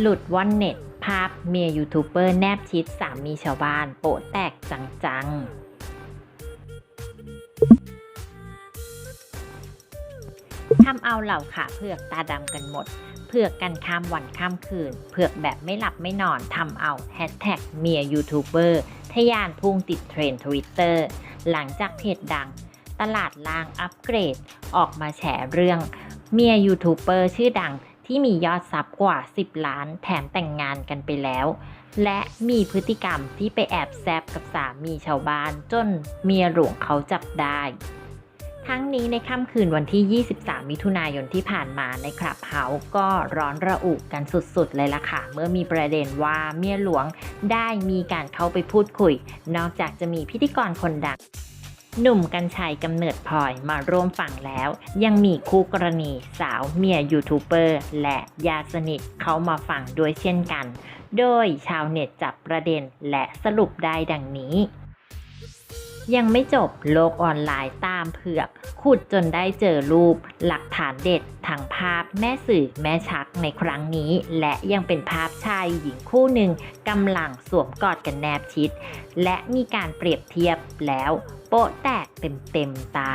หลุดวอนเน็ต ภาพเมียยูทูบเบอร์แนบชิดสามีชาวบ้านโปะแตกจังๆทำเอาเหล่าขาเผือกตาดำกันหมด เผือกกันข้ามวันข้ามคืน เผือกแบบไม่หลับไม่นอนทำเอาแฮชแท็กเมียยูทูบเบอร์ทะยานพุ่งติดเทรนด์ทวิตเตอร์หลังจากเพจดัง ตลาดล่างอัปเกรด ออกมาแฉเรื่อง เมียยูทูบเบอร์ชื่อดัง ที่มียอดซับกว่า 10 ล้านแถมแต่งงานกันไปแล้ว และมีพฤติกรรมที่ไปแอบแซบกับสามีชาวบ้านจนเมียหลวงเขาจับได้ ทั้งนี้ในค่ำคืนวันที่ 23 มิถุนายนที่ผ่านมาในคลับเฮาส์ก็ร้อนระอุกันสุดๆ เลยล่ะค่ะ เมื่อมีประเด็นว่าเมียหลวงได้มีการเข้าไปพูดคุย นอกจากจะมีพิธีกรคนดัง หนุ่มกัญชัยกำเนิดพลอยมาร่วมฟังแล้ว ยังมีคู่กรณีสาวเมียยูทูบเบอร์และญาติสนิทเขามาฟังด้วยเช่นกัน โดยชาวเน็ตจับประเด็นและสรุปได้ดังนี้ ยังไม่จบโลกออนไลน์ตามเผือก ขุดจนได้เจอรูป หลักฐานเด็ดทั้งภาพแม่สื่อแม่ชักในครั้งนี้ และยังเป็นภาพชายหญิงคู่หนึ่งกำลังสวมกอดกันแนบชิด และมีการเปรียบเทียบแล้ว โป๊ะแตกเต็มๆตา